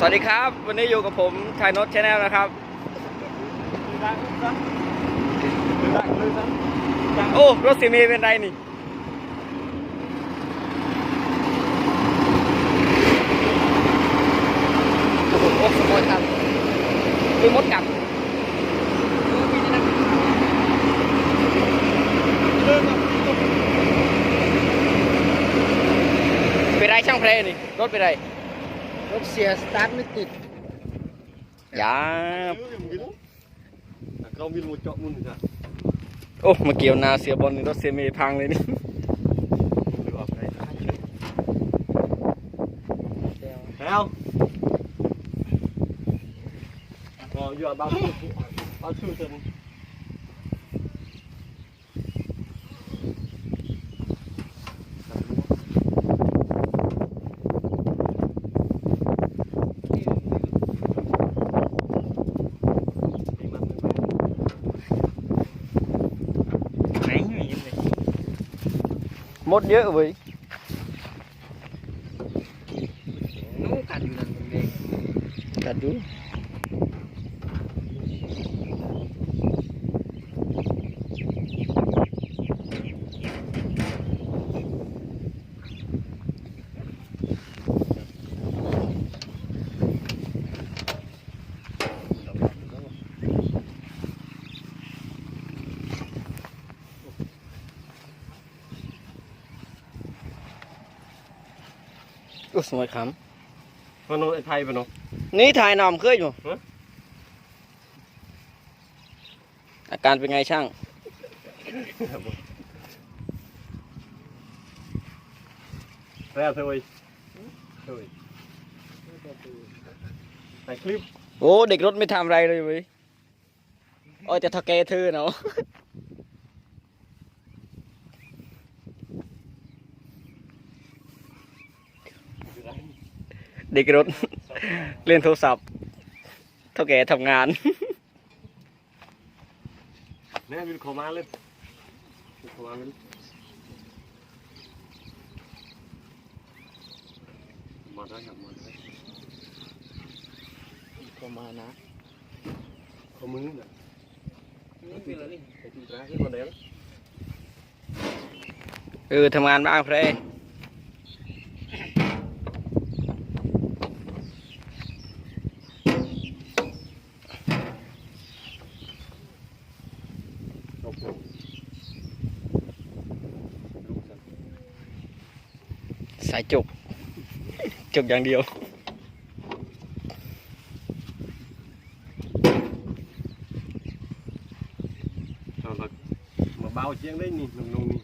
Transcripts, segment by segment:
สวัสดีครับ วันนี้อยู่กับผมชายนศชาแนลนะครับโอ้รถสีเมีเป็นไรนี่โอ้โหโอ้สมอยครับคือมดกัดเป็นไรช่างเพลนี่รถเป็นไร ถเสียสตาร์ทไม่ติดอย่าเรามีรูเจาะมุนจ้ะโอ้มาเกี่ยวนาเสียบอลนี่รถเสียมีพังเลยนี่หรือออกไปแล้วก็อยู่บ้านบ้านชื่อเต็ม มดเย อะเว้ยนู้กัดอยู่นั่นเองกัดดูโอ้สวยขพนไอ้ไทยปะเนาะำนี่ถ่ายนำเคยอยู่ฮะอาการเป็นไงช่างแล้วเธอเว้ยเฮ้ยถ่ายคลิปโอ้เด็กรถไม่ทำอะไรเลยเว้ยโอ้ยแต่ถ้าแกเธอเนาะ เด็กรถ เล่นโทรศัพท์เท่าแกทำงานแน่วินขอมาเลยขอมาเลยมาได้ครับมาได้ประมาณนะขอมือน่ะนี่คืออะไรนี่ไอ้ตีตราขึ้นมาแล้วเออทำงานบ้างเพล โอ้โหลูกฉัน สายจุก จุกอย่างเดียวเอาละมาเบาเชียงได้นี่ลงลงนี่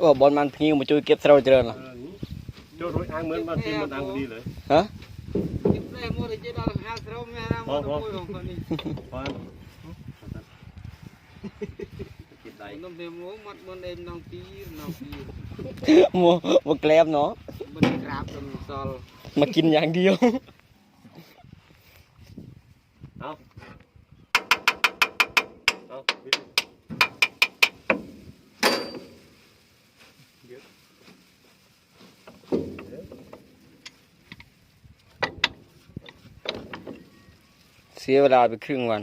โอ้สมัยคมันจับจับใครยังตัวสมัครจีนเองปรุงำโอ้บอลมันพิงมาช่วยเก็บสเราเจริญเหรอเออนี่โจ้รถอ้างเหมือนบ้านที่มันอ้างพอดีเลยยิบเลยมัวแต่จะดอลหาสเราไม่ห้ามมัวแต่ปุยของคนนี้พานกินได้น้ำเดือดมัวมัดบนเอ็มน้องปีน้องปี มัวมาแกลบเนาะ บนกราบตรงซอล มากินอย่างเดียว เอาเอาวิทย์ เสียเวลาไปครึ่งวัน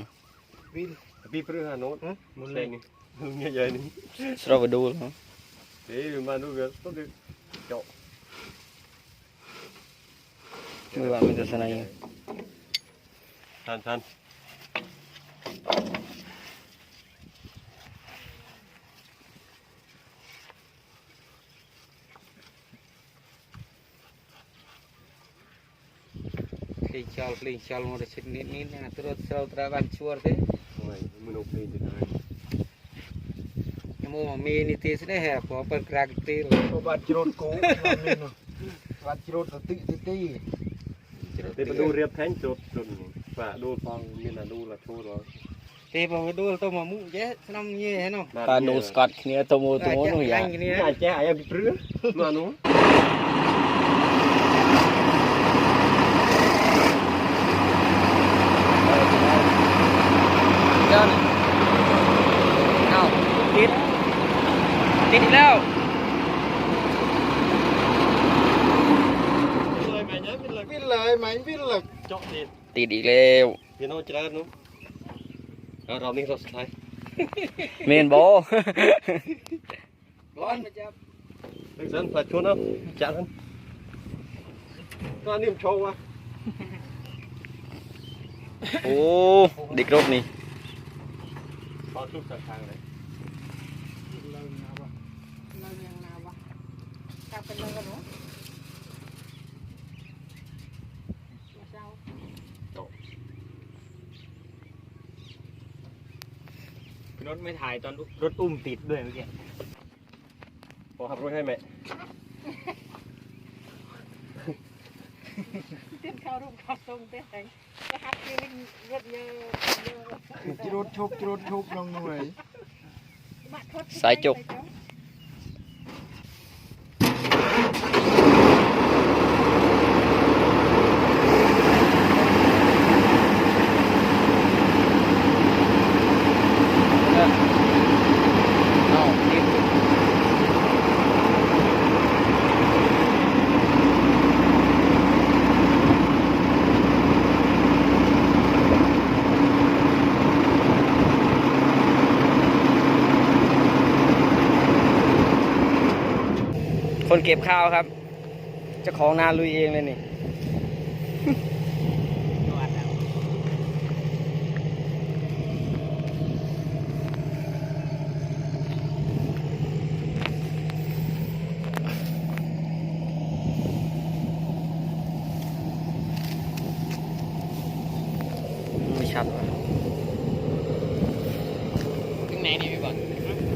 วิทย์พี่เพื่อนโน้ตมันเล่นนี่มึงใหญ่ๆนี่สเราไปดูแล้วเฮ้ยมาดูกันต้องดูเจาะมือวันมันจะสนายทันทัน ភ្លេងចោលភ្លេងចោលមកដល់ឈិតនេះនេះអាត្រួតត្រូវត្រាបានជួរទេមនុស្សភ្លេងទៅណាខ្ញុំមកមាននេះទេស្នេះហ៎ព្រោះបើក្រាក់ទេបាត់ជ្រូតគូមាននោះបាត់ជ្រូតទៅទីទីទេបដូលរៀបថែងជ្រូតជ្រូតបាទដូលផងមានអាដូលអាធូរដល់ទេបើដូលទៅមកមុខចេះស្នំញីហ្នឹងបាទនោះស្កត់គ្នាទៅមកទៅនោះយ៉ាគ្នាចេះអាយពីព្រឺមកនោះ ติดติดอีกแล้วพี่น้องเจริญนุ๊กเอาเรานี่เราสุดท้ายเมนโบร้อนไปจับเด็กสันผัดชวนเอาจัดกันก็นิ่มโชว์วะโอ้เด็กรถนี่ขอชุบสักทางเลยเลยนะวะเรายังนาวะกลับไปเลยกันเนาะเจ้าร ถไม่ถ่ายตอนรถอุ้มติดด้วยเมื่อกี้พอขับรถให้แม่เต้นเข้ารูปเข้าทรงเต้นไหนจะฮักฟีลิ่งรถเยอะเยอะจิรุดชุบจิรุดชุบลงหน่วยบัตรทดสายจก เอาติด คนเก็บข้าวครับเจ้าของนาลุยเองเลยนี่ไม่ชัดว่ะถึงไหนนี่พี่บอล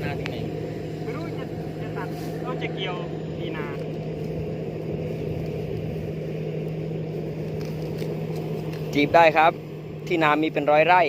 หน้าถึงไหน ไม่รู้จะจะตัดก็จะเกี่ยวดีนา จีบได้ครับ ที่นามีเป็นร้อยไร่